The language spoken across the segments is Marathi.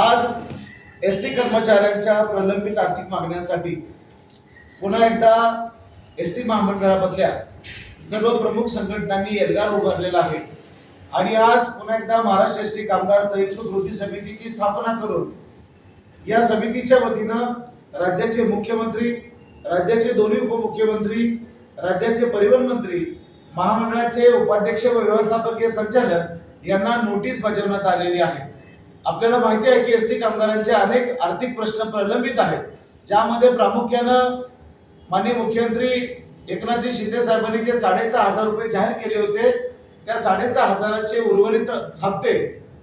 आज एस टी कर्मचाऱ्यांच्या प्रलंबित आर्थिक मागण्यांसाठी पुन्हा एकदा एस टी महामंडळामधल्या सर्व प्रमुख संघटनांनी एल्गार उभारलेला आहे. आणि आज पुन्हा एकदा महाराष्ट्र एस टी कामगार संयुक्त कृती समितीची स्थापना करून या समितीच्या वतीनं राज्याचे मुख्यमंत्री राज्याचे दोन्ही उपमुख्यमंत्री राज्याचे परिवहन मंत्री महामंडळाचे उपाध्यक्ष व व्यवस्थापकीय संचालक यांना नोटीस बजावण्यात आलेली आहे. आपल्याला माहिती आहे की एस टी कामगारांचे अनेक आर्थिक प्रश्न प्रलंबित आहेत. ज्यामध्ये प्रामुख्यानं माननीय मुख्यमंत्री एकनाथजी शिंदे साहेबांनी जे साडेसहा हजार रुपये जाहीर केले होते त्या साडेसहा हजाराचे उर्वरित हप्ते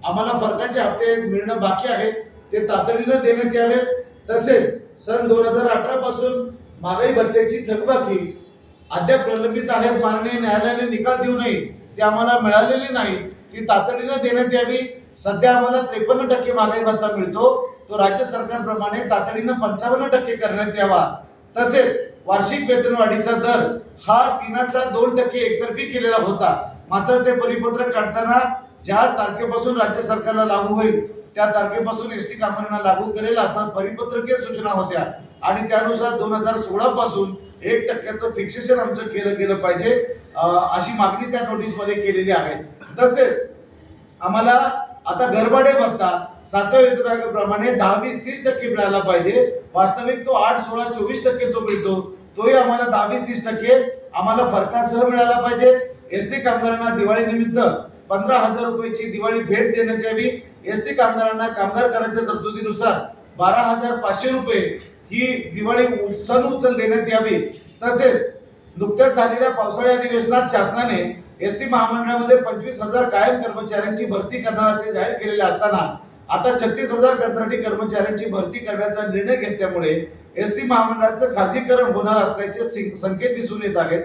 आम्हाला फरकाचे हप्ते मिळणं बाकी आहेत ते तातडीनं देण्यात यावेत. तसेच सन दोन हजार अठरा पासून महागाई भत्त्याची थकबाकी अद्याप प्रलंबित आहेत माननीय न्यायालयाने निकाल देऊनही ती आम्हाला मिळालेली नाही ती तातडीनं देण्यात यावी. सध्या आम्हाला त्रेपन्न टक्के महागाई भत्ता मिळतो. तो राज्य सरकारप्रमाणे तातडीनं पंचावन्न टक्के करण्यात यावा. तसेच वार्षिक वेतनवाढीचा दर हा तिनाचा दोन टक्के एकतर्फी केलेला होता. मात्र ते परिपत्रक काढताना ज्या तारखेपासून राज्य सरकारला लागू होईल त्या तारखेपासून एस टी कामगारांना लागू करेल असा परिपत्रकीय सूचना होत्या. आणि त्यानुसार दोन हजार सोळा पासून एक टक्क्याचं फिक्सेशन आमचं केलं गेलं पाहिजे अशी मागणी त्या नोटीसमध्ये केलेली आहे. तसेच आम्हाला आता गरबाडे भत्ता सातव्या वेतन दहावीस तीस टक्के मिळाला पाहिजे. वास्तविक तो आठ सोळा चोवीस टक्के तो मिळतो. तोही आम्हाला दहावीस तीस टक्के आम्हाला फरकासह मिळाला पाहिजे. एस टी कामगारांना दिवाळीनिमित्त पंधरा हजार रुपयाची दिवाळी भेट देण्यात यावी. एस टी कामगारांना कामगार कराच्या तरतुदीनुसार बारा हजार पाचशे रुपये ही दिवाळी सण उचल देण्यात यावी. तसेच नुकत्याच झालेल्या पावसाळी अधिवेशनात शासनाने एस टी महामंडळामध्ये पंचवीस हजार कायम कर्मचाऱ्यांची भरती करणार असे जाहीर केलेले असताना आता छत्तीस हजार कंत्राटी कर्मचाऱ्यांची भरती करण्याचा निर्णय घेतल्यामुळे एस टी महामंडळाचं खासगीकरण होणार असल्याचे संकेत दिसून येत आहेत.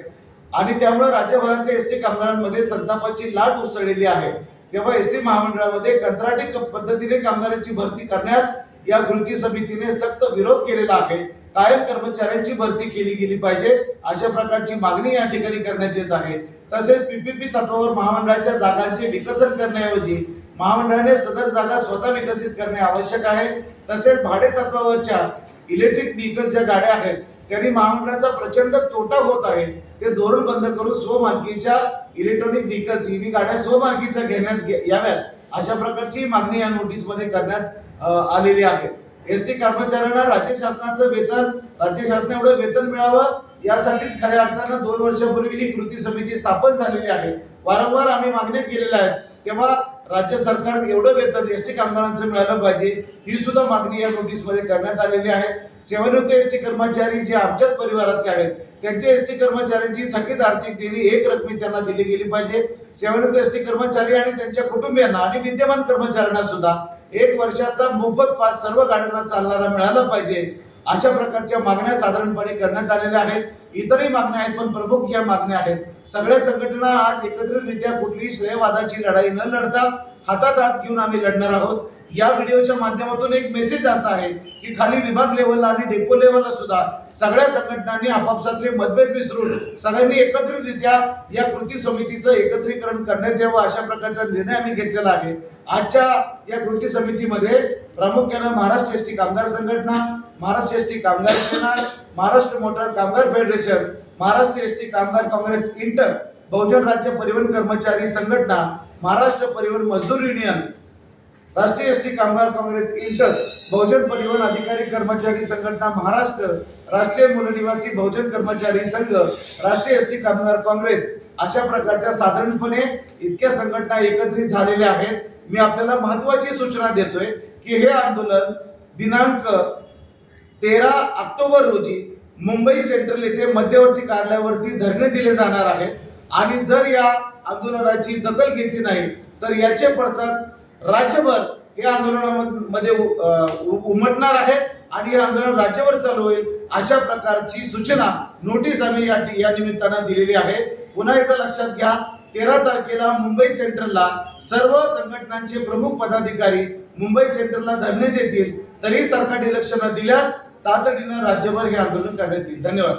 आणि त्यामुळे राज्यभरातल्या एस टी कामगारांमध्ये संतापाची लाट उसळलेली आहे. तेव्हा एस टी महामंडळामध्ये कंत्राटी पद्धतीने कामगारांची भरती करण्यास या कृती समितीने सक्त विरोध केलेला आहे. कायम कर्मचाऱ्यांची भरती केली गेली पाहिजे अशा प्रकारची मागणी या ठिकाणी करण्यात येत आहे. तसेच पीपीपी तत्वावर महामंडळाच्या जागांचे विकसन करण्याऐवजी महामंडळाने सदर जागा स्वतः विकसित करणे आवश्यक आहे. तसेच भाडे तत्वावरच्या इलेक्ट्रिक व्हेकल ज्या गाड्या आहेत त्यांनी महामंडळाचा प्रचंड तोटा होत आहे. ते धोरण बंद करून स्वमालकीच्या इलेक्ट्रॉनिक व्हेकल्स ही गाड्या स्वमालकीच्या घेण्यात याव्यात. अशा प्रकारची मागणी या नोटीसमध्ये करण्यात आलेली आहे. एस टी कर्मचाऱ्यांना राज्य शासनाचं वेतन राज्य शासना एवढं वेतन मिळावं यासाठीच खऱ्या अर्थानं दोन वर्षापूर्वी ही कृती समिती स्थापन झालेली आहे. वारंवार आम्ही मागण्या केलेल्या आहेत. तेव्हा राज्य सरकार एवढं वेतन एस टी कामगारांचं मिळालं पाहिजे ही सुद्धा मागणी या नोटीसमध्ये करण्यात आलेली आहे. सेवानिवृत्त एस टी कर्मचारी जे आमच्याच परिवारातले आहेत त्यांच्या एस टी कर्मचाऱ्यांची थकीत आर्थिक देणी एक रकमी त्यांना दिली गेली पाहिजे. सेवानिवृत्त एस टी कर्मचारी आणि त्यांच्या कुटुंबियांना आणि विद्यमान कर्मचाऱ्यांना सुद्धा एक वर्षाचा मोफत पास सर्व गाड्यांना चालणारा मिळाला पाहिजे. अशा प्रकारच्या मागण्या साधारणपणे करण्यात आलेल्या आहेत. इतरही मागण्या आहेत पण प्रमुख या मागण्या आहेत. सगळ्या संघटना आज एकत्रितरित्या कुठलीही श्रेयवादाची लढाई न लढता हातात हात घेऊन आम्ही लढणार आहोत. या व्हिडिओच्या माध्यमातून एक मेसेज असा आहे की खाली विभाग लेवलला आणि डेपो लेवलला सुद्धा सगळ्या संघटनांनी आपापसातले मतभेद विसरून सगळ्यांनी एकत्रितरित्या या कृती समितीचं एकत्रीकरण करण्यात यावं अशा प्रकारचा निर्णय आम्ही घेतलेला आहे. आजच्या या कृती समितीमध्ये प्रामुख्यानं महाराष्ट्र एस कामगार संघटना Maharashtra S T Kamgar Sena Maharashtra motor Kamgar federation Maharashtra S T Kamgar Congress inter बहुजन राज्य परिवहन कर्मचारी संघटना महाराष्ट्र परिवहन मजदूर युनियन राष्ट्रीय S T Kamgar Congress inter बहुजन परिवहन अधिकारी कर्मचारी संघटना महाराष्ट्र राष्ट्रीय मूलनिवासी बहुजन कर्मचारी संघ राष्ट्रीय एस टी कामगार काँग्रेस अशा प्रकारच्या साधारणपणे इतक्या संघटना एकत्रित झालेल्या आहेत. मी आपल्याला महत्वाची सूचना देतोय की हे आंदोलन दिनांक तेरा ऑक्टोबर रोजी मुंबई सेंट्रल येथे मध्यवर्ती कार्यालयावरती धरणे दिले जाणार आहे आणि जर या आंदोलनाची दखल घेतली नाही तर याचे पडसाद राज्यभर हे आंदोलनामध्ये उमटणार आहेत आणि हे आंदोलन राज्यभर चालू होईल अशा प्रकारची सूचना नोटीस आम्ही या या निमित्तानं दिलेली आहे. पुन्हा एकदा लक्षात घ्या तेरा तारखेला मुंबई सेंट्रलला सर्व संघटनांचे प्रमुख पदाधिकारी मुंबई सेंट्रलला धरणे देतील. तरी सरकार लक्ष न दिल्यास तातडीनं राज्यभर हे आंदोलन करण्यात येईल. धन्यवाद.